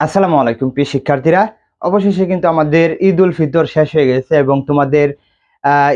আসসালামু আলাইকুম, প্রিয় শিক্ষার্থীরা। অবশেষে কিন্তু আমাদের ঈদ উল ফিতর শেষ হয়ে গেছে এবং তোমাদের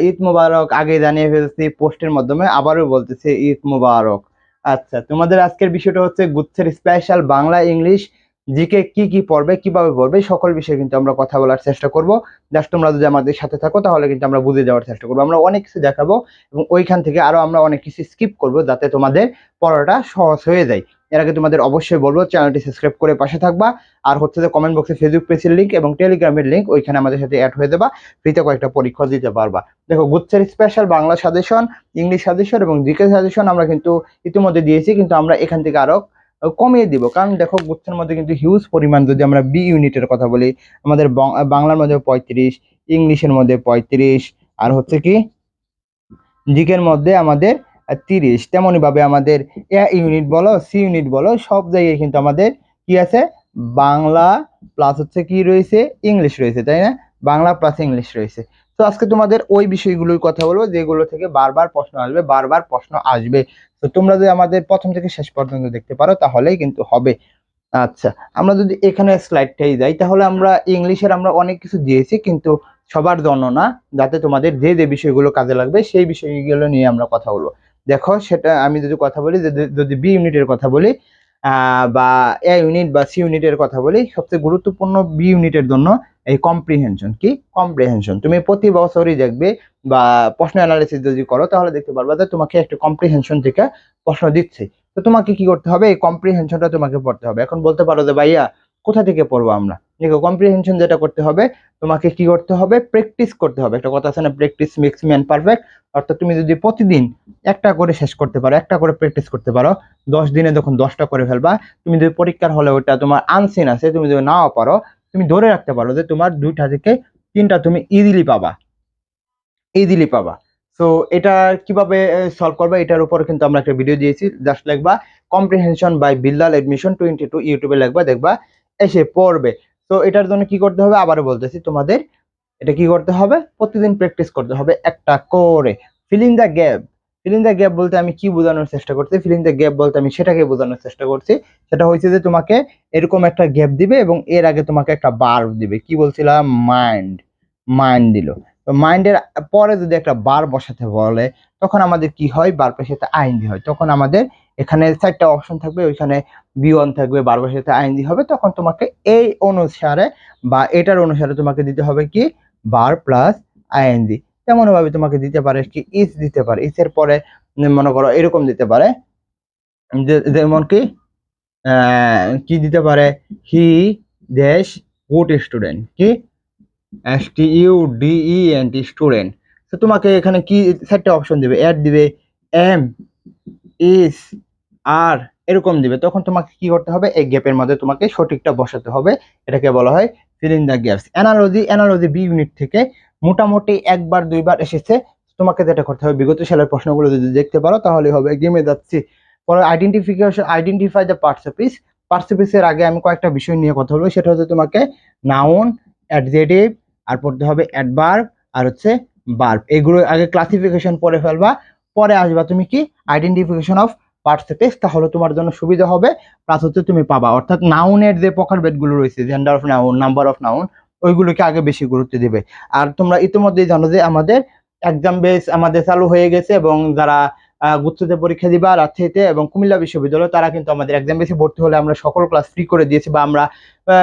ঈদ মুবারক আগে জানিয়ে ফেলছি, পোস্টের মাধ্যমে আবারও বলতেছি ঈদ মুবারক। আচ্ছা তোমাদের আজকের বিষয়টা হচ্ছে গুচ্ছের স্পেশাল বাংলা ইংলিশ, জিকে কি কি পড়বে, কীভাবে পড়বে, সকল বিষয়ে কিন্তু আমরা কথা বলার চেষ্টা করব। জাস্ট তোমরা যদি আমাদের সাথে থাকো, তাহলে কিন্তু আমরা বুঝে যাওয়ার চেষ্টা করব। আমরা অনেক কিছু দেখাবো এবং ওইখান থেকে আরও আমরা অনেক কিছু স্কিপ করব যাতে তোমাদের পড়াটা সহজ হয়ে যায়। এর আগে তোমাদের অবশ্যই বলব চ্যানেলটি সাবস্ক্রাইব করে পাশে থাকবা। আর হচ্ছে যে কমেন্ট বক্সে ফেসবুক পেজের লিঙ্ক এবং টেলিগ্রামের লিঙ্ক ওইখানে আমাদের সাথে অ্যাড হয়ে দেবা। ফ্রিতে কয়েকটা পরীক্ষা দিতে পারবা। দেখো গুচ্ছের special Bangla suggestion English suggestion এবং জিকে সাজেশন আমরা কিন্তু ইতিমধ্যে দিয়েছি, কিন্তু আমরা এখান থেকে আরও কমিয়ে দিব। কারণ দেখো গুচ্ছের মধ্যে কিন্তু হিউজ পরিমাণ যদি আমরা বি ইউনিটের কথা বলি, আমাদের বাংলার মধ্যে পঁয়ত্রিশ ইংলিশের মধ্যে পঁয়ত্রিশ, আর হচ্ছে কি জিকের মধ্যে আমাদের তিরিশ। তেমনই ভাবে আমাদের এ ইউনিট বলো সি ইউনিট বলো, সব জায়গায় কিন্তু আমাদের কি আছে? বাংলা প্লাস হচ্ছে কি রয়েছে? ইংলিশ রয়েছে, তাই না? বাংলা প্লাস ইংলিশ রয়েছে। তো আজকে তোমাদের ওই বিষয়গুলোর কথা বলব, যেগুলো থেকে বারবার প্রশ্ন আসবে, বারবার প্রশ্ন আসবে। তো তোমরা যদি আমাদের প্রথম থেকে শেষ পর্যন্ত দেখতে পারো, তাহলেই কিন্তু হবে। আচ্ছা আমরা যদি এখানে স্লাইডটাই যাই, তাহলে আমরা ইংলিশের আমরা অনেক কিছু দিয়েছি, কিন্তু সবার জন্য না, যাতে তোমাদের যে যে বিষয়গুলো কাজে লাগবে, সেই বিষয়গুলো নিয়ে আমরা কথা বলব। দেখো, সেটা আমি যদি কথা বলি, যদি- বি ইউনিটের কথা বলি বা এ ইউনিট বা সি ইউনিটের কথা বলি, সবচেয়ে গুরুত্বপূর্ণ বি ইউনিটের জন্য এই কম্প্রিহেনশন কি? কম্প্রিহেনশন তুমি প্রতি বছরই দেখবে বা প্রশ্ন অ্যানালিসিস যদি করো, তাহলে দেখতে পারবা যে তোমাকে একটা কম্প্রিহেনশন থেকে প্রশ্ন দিচ্ছে। তো তোমাকে কি করতে হবে? এই কম্প্রিহেনশনটা তোমাকে পড়তে হবে। এখন বলতে পারো যে, ভাইয়া, কোথা থেকে পড়ব আমরা? কম্প্রিহেনশন যেটা করতে হবে, তোমাকে কি করতে হবে? প্র্যাকটিস করতে হবে। একটা কথা আছে না প্র্যাকটিস মেক্স ম্যান পারফেক্ট অর্থাৎ তুমি যদি প্রতিদিন একটা করে শেষ করতে পারো, একটা করে প্র্যাকটিস করতে পারো, দশ দিনে যখন দশটা করে ফেলবা, তুমি যদি পরীক্ষার হলে ওটা তোমার আনসিন আছে, তুমি যদি নাও পারো, তুমি ধরে রাখতে পারো যে তোমার দুইটা থেকে তিনটা তুমি ইজিলি পাবা। ইজিলি পাবা। তো এটা কীভাবে সলভ করবে, এটার উপর কিন্তু আমরা একটা ভিডিও দিয়েছি। জাস্ট লিখবা comprehension by Billal admission twenty two ইউটিউবে লিখবা, দেখবা, এসে পড়বে। তো এটার জন্য কি করতে হবে? আবারও বলতেছি তোমাদের, এটা কি করতে হবে? প্রতিদিন প্র্যাকটিস করতে হবে একটা করে। Filling the gap filling the gap বলতে আমি কি বোঝানোর চেষ্টা করছি? ফিলিং দ্য গ্যাপ বলতে আমি সেটাকে বোঝানোর চেষ্টা করছি। সেটা হয়েছে যে তোমাকে এরকম একটা গ্যাপ দিবে এবং এর আগে তোমাকে একটা বার দিবে। কি বলছিলাম? মাইন্ড মাইন্ড দিল। তো মাইন্ডের পরে যদি একটা বার বসাতে বলে, তখন আমাদের কি হয়? বার পেশে সাথে আইনদি হয়। তখন আমাদের এখানে চারটা অপশন থাকবে, ওইখানে বি ওয়ান থাকবে বার পেশে সাথে আইনদি হবে। তখন তোমাকে এই অনুসারে বা এটার অনুসারে তোমাকে দিতে হবে কি? বার প্লাস আইএনজি। তেমন ভাবে তোমাকে দিতে পারে কি? ইস দিতে পারে। ইসের পরে মনে করো এরকম দিতে পারে। যেমন কি? কি দিতে পারে? হি দেশ গুড স্টুডেন্ট কি? S T U D E N T student তো তোমাকে এখানে কি চারটে অপশন দিবে? অ্যাড দিবে এম ইস আর এরকম দিবে। তখন তোমাকে কি করতে হবে? এই গ্যাপের মধ্যে তোমাকে সঠিকটা বসাতে হবে। এটাকে বলা হয় filling the gaps analogy analogy B unit থেকে মোটামুটি একবার, দুইবার এসেছে। তোমাকে যেটা করতে হবে, বিগত সালের প্রশ্নগুলো যদি দেখতে পারো, তাহলে হবে গেমে যাচ্ছি পরে identification identify the parts of speech পার্সেপিসের আগে আমি কয়েকটা বিষয় নিয়ে কথা বলব। সেটা হচ্ছে তোমাকে নাউন অ্যাডজেটিভ আর পড়তে হবে অ্যাডভার্ব আর হচ্ছে বার্ব এগুলো আগে ক্লাসিফিকেশন পড়ে ফেলবা, পরে আসবা তুমি কি? আইডেন্টিফিকেশন অফ পার্সেপিস তাহলে তোমার জন্য সুবিধা হবে। প্লাস হচ্ছে তুমি পাবা। অর্থাৎ নাউনের যে প্রকারগুলো রয়েছে gender of noun number of noun ওইগুলোকে আগে বেশি গুরুত্ব দেবে। আর তোমরা ইতিমধ্যেই জানো যে আমাদের এক্সাম বেস আমাদের চালু হয়ে গেছে এবং যারা গুচ্ছতে পরীক্ষা দিবা রাজশাহীতে এবং কুমিল্লা বিশ্ববিদ্যালয়। তারা কিন্তু আমাদের এক্সাম বেসে ভর্তি হলে আমরা সকল ক্লাস ফ্রি করে দিয়েছি বা আমরা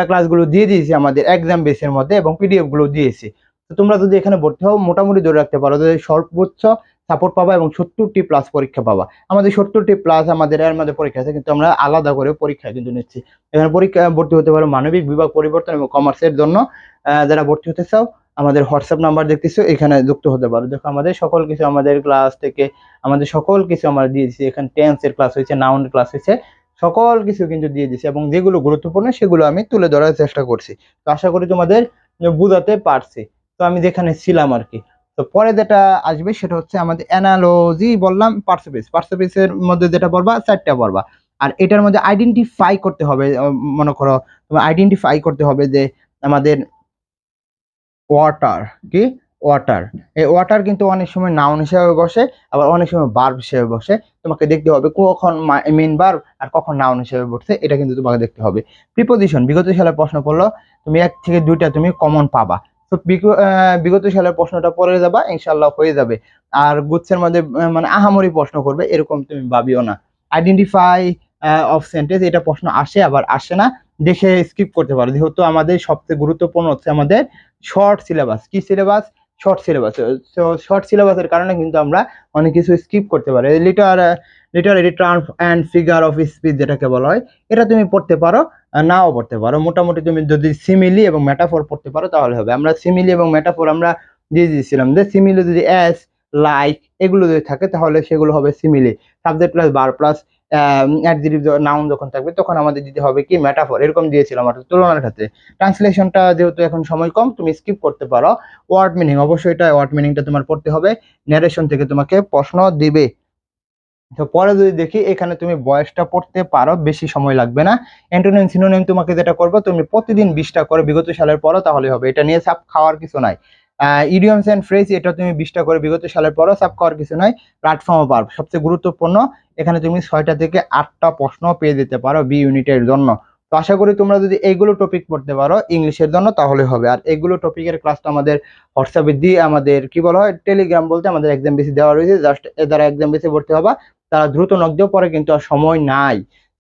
ক্লাসগুলো দিয়ে দিয়েছি আমাদের এক্সাম বেসের মধ্যে এবং পিডিএফগুলো দিয়েছি। তো তোমরা যদি এখানে ভর্তি হও, মোটামুটি ধরে রাখতে পারো যে সর্বোচ্চ সাপোর্ট পাবা এবং সত্তরটি প্লাস পরীক্ষা পাবা। আমাদের সত্তরটি প্লাস আমাদের এর মধ্যে পরীক্ষা আছে, কিন্তু আমরা আলাদা করে পরীক্ষা কিন্তু নিচ্ছি। এখানে পরীক্ষা, ভর্তি হতে পারো মানবিক বিভাগ পরিবর্তন এবং কমার্সের জন্য যারা ভর্তি হতে চাও আমাদের হোয়াটসঅ্যাপ নাম্বার দেখতেছো, এখানে যুক্ত হতে পারো। দেখো, আমাদের সকল কিছু আমাদের ক্লাস থেকে, আমাদের সকল কিছু আমরা দিয়ে দিচ্ছি এখানে টেন্সের ক্লাস হয়েছে নাউন ক্লাস হয়েছে, সকল কিছু কিন্তু দিয়ে দিচ্ছি এবং যেগুলো গুরুত্বপূর্ণ সেগুলো আমি তুলে ধরার চেষ্টা করছি। তো আশা করি তোমাদের বোঝাতে পারছি। তো আমি যেখানে ছিলাম আর কি। তো পরে যেটা আসবে সেটা হচ্ছে আমাদের অ্যানালজি বললাম পার্সেপিস পার্সেপিসের মধ্যে যেটা পড়বা চারটা পড়বা আর এটার মধ্যে আইডেন্টিফাই করতে হবে মনে করো, তোমার আইডেন্টিফাই করতে হবে যে আমাদের ওয়াটার কি? ওয়াটার এই ওয়াটার কিন্তু অনেক সময় নাউন হিসেবে বসে, আবার অনেক সময় বার্ব হিসেবে বসে। তোমাকে দেখতে হবে কখন মেন বার্ব আর কখন নাউন হিসেবে বসছে, এটা কিন্তু তোমাকে দেখতে হবে। প্রিপোজিশন বিগত সালের প্রশ্ন পড়ল, তুমি এক থেকে দুইটা তুমি কমন পাবা। তো বিগত সালের প্রশ্নটা পরে যাবা ইনশাল্লাহ হয়ে যাবে। আর গুচ্ছের মধ্যে মানে আহামরি প্রশ্ন করবে, এরকম তুমি ভাবিও না। আইডেন্টিফাই অফ সেন্টেন্স এটা প্রশ্ন আসে আবার আসে না। দেখে স্কিপ করতে পারো। যেহেতু আমাদের সবচেয়ে গুরুত্বপূর্ণ হচ্ছে আমাদের শর্ট সিলেবাস কি সিলেবাস শর্ট সিলেবাস শর্ট সিলেবাসের কারণে কিন্তু আমরা অনেক কিছু স্কিপ করতে পারি। Liter literary term and figure of speech যেটাকে বলা হয়, এটা তুমি পড়তে পারো নাও পড়তে পারো। মোটামুটি তুমি যদি সিমিলি এবং মেটাফোর পড়তে পারো তাহলে হবে। আমরা সিমিলি এবং মেটাফোর আমরা দিয়ে দিয়েছিলাম যে সিমিলি যদি অ্যাস লাইক এগুলো যদি থাকে তাহলে সেগুলো হবে সিমিলি সাবজেক্ট প্লাস বার প্লাস অ্যাডজেটিভ নাউন যখন থাকবে, তখন আমাদের দিতে হবে কি? মেটাফোর এরকম দিয়েছিলাম অর্থাৎ তুলনার ক্ষেত্রে। ট্রান্সলেশনটা যেহেতু এখন সময় কম, তুমি স্কিপ করতে পারো। ওয়ার্ড মিনিং অবশ্যই এটা ওয়ার্ড মিনিংটা তোমার পড়তে হবে। ন্যারেশন থেকে তোমাকে প্রশ্ন দিবে। তো পরে যদি দেখি, এখানে তুমি বয়সটা পড়তে পারো, বেশি সময় লাগবে না। অ্যান্টোনিম সিনোনিম তোমাকে যেটা করব, তুমি প্রতিদিন বিশটা করে বিগত সালের পরও তাহলে হবে। এটা নিয়ে চাপ খাওয়ার কিছু নাই। ইডিয়মস অ্যান্ড ফ্রেজ এটা তুমি বিশটা করে বিগত সালের পরও চাপ করার কিছু নাই প্ল্যাটফর্ম পার। সবচেয়ে গুরুত্বপূর্ণ, এখানে তুমি ছয়টা থেকে আটটা প্রশ্ন পেয়ে যেতে পারো বি ইউনিটের জন্য। তো আশা করি তোমরা যদি এইগুলো টপিক পড়তে পারো ইংলিশের জন্য, তাহলে হবে। আর এইগুলো টপিকের ক্লাসটা আমাদের হোয়াটসঅ্যাপে দিয়ে আমাদের কি বলা হয় টেলিগ্রাম বলতে আমাদের এক্সাম বেশি দেওয়া রয়েছে। জাস্ট এ দ্বারা এক্সাম বেশি ভর্তি হবা। তারা দ্রুত নক দিয়েও পরে কিন্তু আর সময় নাই।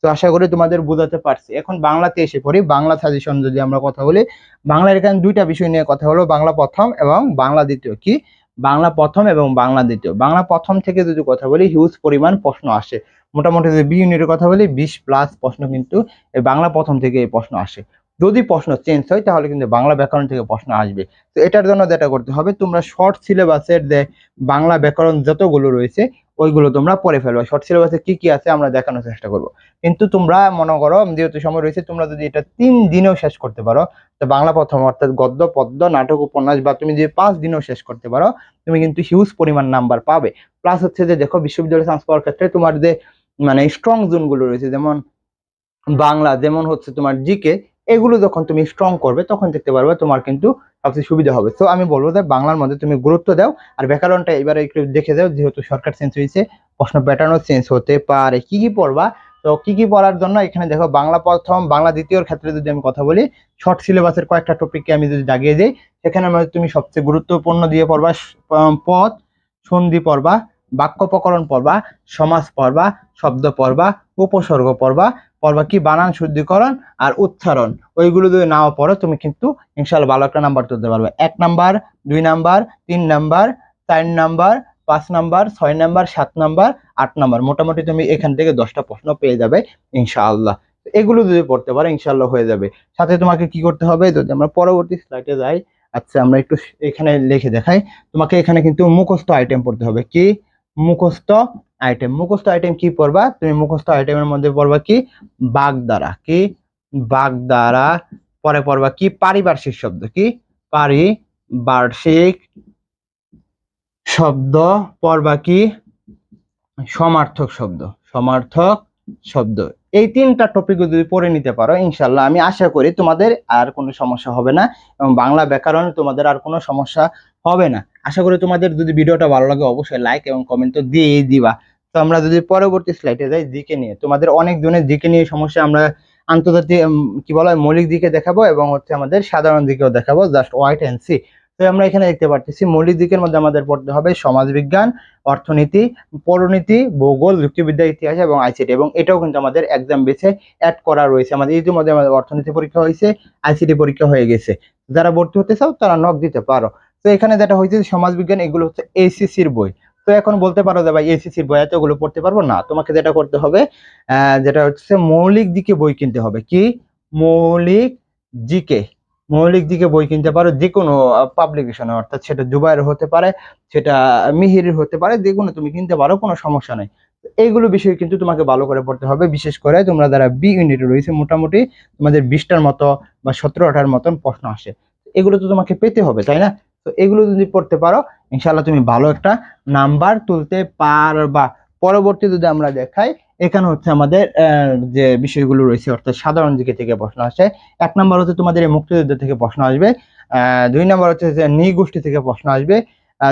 আশা করি তোমাদের বোঝাতে পারছি। এখন বাংলাতে এসে পড়ি, বাংলা সাজেশন যদি আমরা কথা বলি, বাংলার এখানে দুইটা বিষয় নিয়ে কথা হলো বাংলা প্রথম এবং বাংলা দ্বিতীয়। কি? বাংলা প্রথম এবং বাংলা দ্বিতীয়। বাংলা প্রথম থেকে যদি কথা বলি হিউজ পরিমাণ প্রশ্ন আসে। মোটামুটি যদি বি ইউনিটের কথা বলি, বিশ প্লাস প্রশ্ন কিন্তু এই বাংলা প্রথম থেকে এই প্রশ্ন আসে। যদি প্রশ্ন চেঞ্জ হয়, তাহলে কিন্তু বাংলা ব্যাকরণ থেকে প্রশ্ন আসবে। তো এটার জন্য যেটা করতে হবে, তোমরা শর্ট সিলেবাসের যে বাংলা ব্যাকরণ যতগুলো রয়েছে ওইগুলো তোমরা পড়ে ফেলবে। শর্ট সিলেবাসে কি কি আছে আমরা দেখানোর চেষ্টা করব। কিন্তু তোমরা মনে করো, যেহেতু সময় রয়েছে, তোমরা যদি এটা তিন দিনেও শেষ করতে পারো, তো বাংলা প্রথম অর্থাৎ গদ্য, পদ্য, নাটক, উপন্যাস, বা তুমি যদি পাঁচ দিনেও শেষ করতে পারো, তুমি কিন্তু হিউজ পরিমাণ নাম্বার পাবে। প্লাস হচ্ছে যে দেখো, বিশ্ববিদ্যালয় চান্স পাওয়ার ক্ষেত্রে তোমার যে মানে স্ট্রং জোনগুলো রয়েছে, যেমন বাংলা, যেমন হচ্ছে তোমার জিকে এগুলো যখন তুমি স্ট্রং করবে, তখন দেখতে পারবে তোমার কিন্তু সবচেয়ে সুবিধা হবে। তো আমি বলব যে বাংলার মধ্যে তুমি গুরুত্ব দাও, আর ব্যাকরণটা এবারে একটু দেখে দাও যেহেতু সরকার চেঞ্জ হয়েছে, প্রশ্ন প্যাটার্নও চেঞ্জ হতে পারে। কি কি পড়বা? তো কি কি পড়ার জন্য এখানে দেখো, বাংলা প্রথম, বাংলা দ্বিতীয়র ক্ষেত্রে যদি আমি কথা বলি শর্ট সিলেবাসের কয়েকটা টপিককে আমি যদি দাগিয়ে দিই, সেখানে তুমি সবচেয়ে গুরুত্বপূর্ণ দিয়ে পড়বা পথ সন্ধি পড়বা, বাক্য প্রকরণ পড়বা সমাজ পড়বা, শব্দ পড়বা, উপসর্গ পড়বা পড়বা কি বানান, শুদ্ধিকরণ আর উচ্চারণ। ওইগুলো যদি নাও পড়ো, তুমি কিন্তু ইনশাল্লাহ ভালো একটা নাম্বার তুলতে পারবে। এক নাম্বার দুই নাম্বার তিন নাম্বার চার নাম্বার পাঁচ নাম্বার ছয় নাম্বার সাত নাম্বার আট নাম্বার মোটামুটি তুমি এখান থেকে দশটা প্রশ্ন পেয়ে যাবে ইনশাআল্লাহ। এগুলো যদি পড়তে পারো, ইনশাআল্লাহ হয়ে যাবে। সাথে তোমাকে কি করতে হবে, যদি আমরা পরবর্তী স্লাইডে যাই আচ্ছা আমরা একটু এখানে লিখে দেখাই। তোমাকে এখানে কিন্তু মুখস্থ আইটেম পড়তে হবে। কি? মুখস্থ আইটেম মুখস্থ আইটেম কি পড়বা? তুমি মুখস্থ আইটেমের মধ্যে পড়বা কি? বাগদারা কি? বাগদারা, পরে পড়বা কি? পারিপার্শ্বিক শব্দ, কি? পারিপার্শ্বিক শব্দ, পড়বা কি? সমার্থক শব্দ সমার্থক শব্দ। এই তিনটা টপিক যদি পড়ে নিতে পারো ইনশাল্লাহ আমি আশা করি তোমাদের আর কোনো সমস্যা হবে না এবং বাংলা ব্যাকরণে তোমাদের আর কোনো সমস্যা হবে না। আশা করি তোমাদের যদি ভিডিওটা ভালো লাগে, অবশ্যই লাইক এবং কমেন্ট তো দিয়েই দিবা। তো আমরা যদি পরবর্তী স্লাইডে যাই, দিকে নিয়ে। তোমাদের অনেক জনের দিকে নিয়ে সমস্যা আমরা আন্তর্জাতিক কি বলা হয় মৌলিক দিকে দেখাবো এবং হচ্ছে আমাদের সাধারণ দিকেও দেখাবো জাস্ট ওয়াইট অ্যান্ড সি তো আমরা এখানে দেখতে পাচ্ছি মৌলিক দিকের মধ্যে আমাদের পড়তে হবে সমাজবিজ্ঞান, অর্থনীতি, পরনীতি, ভূগোল, যুক্তিবিদ্যা, ইতিহাস এবং আইসিটি এবং এটাও কিন্তু আমাদের এক্সাম বেছে অ্যাড করা রয়েছে। আমাদের ইতিমধ্যে আমাদের অর্থনীতি পরীক্ষা হয়েছে আইসিটি পরীক্ষা হয়ে গেছে। যারা ভর্তি হতে চাও, তারা নক দিতে পারো। তো এখানে যেটা হয়েছে, সমাজবিজ্ঞান, এগুলো হচ্ছে এসিসির বই। তো এখন বলতে পারো যে ভাই এসিসির বই, এতগুলো পড়তে পারব? না, তোমাকে যেটা করতে হবে যেটা হচ্ছে মৌলিক দিকে বই কিনতে হবে। কি? মৌলিক জিকে মৌলিক দিকে বই কিনতে পারো যে কোনো পাবলিকেশনে অর্থাৎ সেটা জুবাইয়ের হতে পারে, সেটা মিহিরের হতে পারে যে কোনো তুমি কিনতে পারো, কোনো সমস্যা নেই। এইগুলো বিষয় কিন্তু তোমাকে ভালো করে পড়তে হবে, বিশেষ করে তোমরা যারা বি ইউনিটে রয়েছে, মোটামুটি তোমাদের বিশটার মতো বা সতেরোটার মতন প্রশ্ন আসে। এগুলো তো তোমাকে পেতে হবে, তাই না? তো এগুলো যদি পড়তে পারো ইনশাল্লাহ তুমি ভালো একটা নাম্বার তুলতে পারবা। পরবর্তী যদি আমরা দেখাই, এখানে হচ্ছে আমাদের যে বিষয়গুলো রয়েছে, অর্থাৎ সাধারণ দিকে থেকে প্রশ্ন আসে। এক নম্বর হচ্ছে তোমাদের এই মুক্তিযুদ্ধ থেকে প্রশ্ন আসবে। দুই নম্বর হচ্ছে যে নৃগোষ্ঠী থেকে প্রশ্ন আসবে।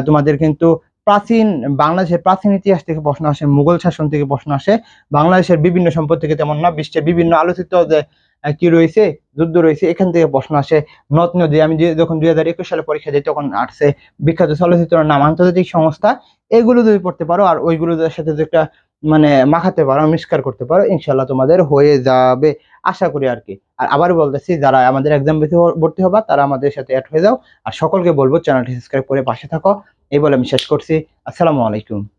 তোমাদের কিন্তু প্রাচীন, বাংলাদেশের প্রাচীন ইতিহাস থেকে প্রশ্ন আসে, মুঘল শাসন থেকে প্রশ্ন আসে। বাংলাদেশের বিভিন্ন সম্পদ থেকে তেমন না, বিশ্বের বিভিন্ন আলোচিত যে কি রয়েছে? যুদ্ধ রয়েছে, এখান থেকে প্রশ্ন আসে। নদ নদী আমি যখন দুই হাজার একুশ সালে পরীক্ষা দিই, তখন আসছে বিখ্যাত চলচ্চিত্রের নাম আন্তর্জাতিক সংস্থা। এগুলো যদি পড়তে পারো, আর ওইগুলোর সাথে একটা মানে মাখাতে পারো মিষ্কার করতে পারো ইনশাল্লাহ তোমাদের হয়ে যাবে, আশা করি আর কি। আর আবারও বলতেছি, যারা আমাদের এক্সাম ভর্তি হবা, তারা আমাদের সাথে অ্যাড হয়ে যাও। আর সকলকে বলব চ্যানেলটি সাবস্ক্রাইব করে পাশে থাকো। এই বলে আমি শেষ করছি। আসসালামু আলাইকুম।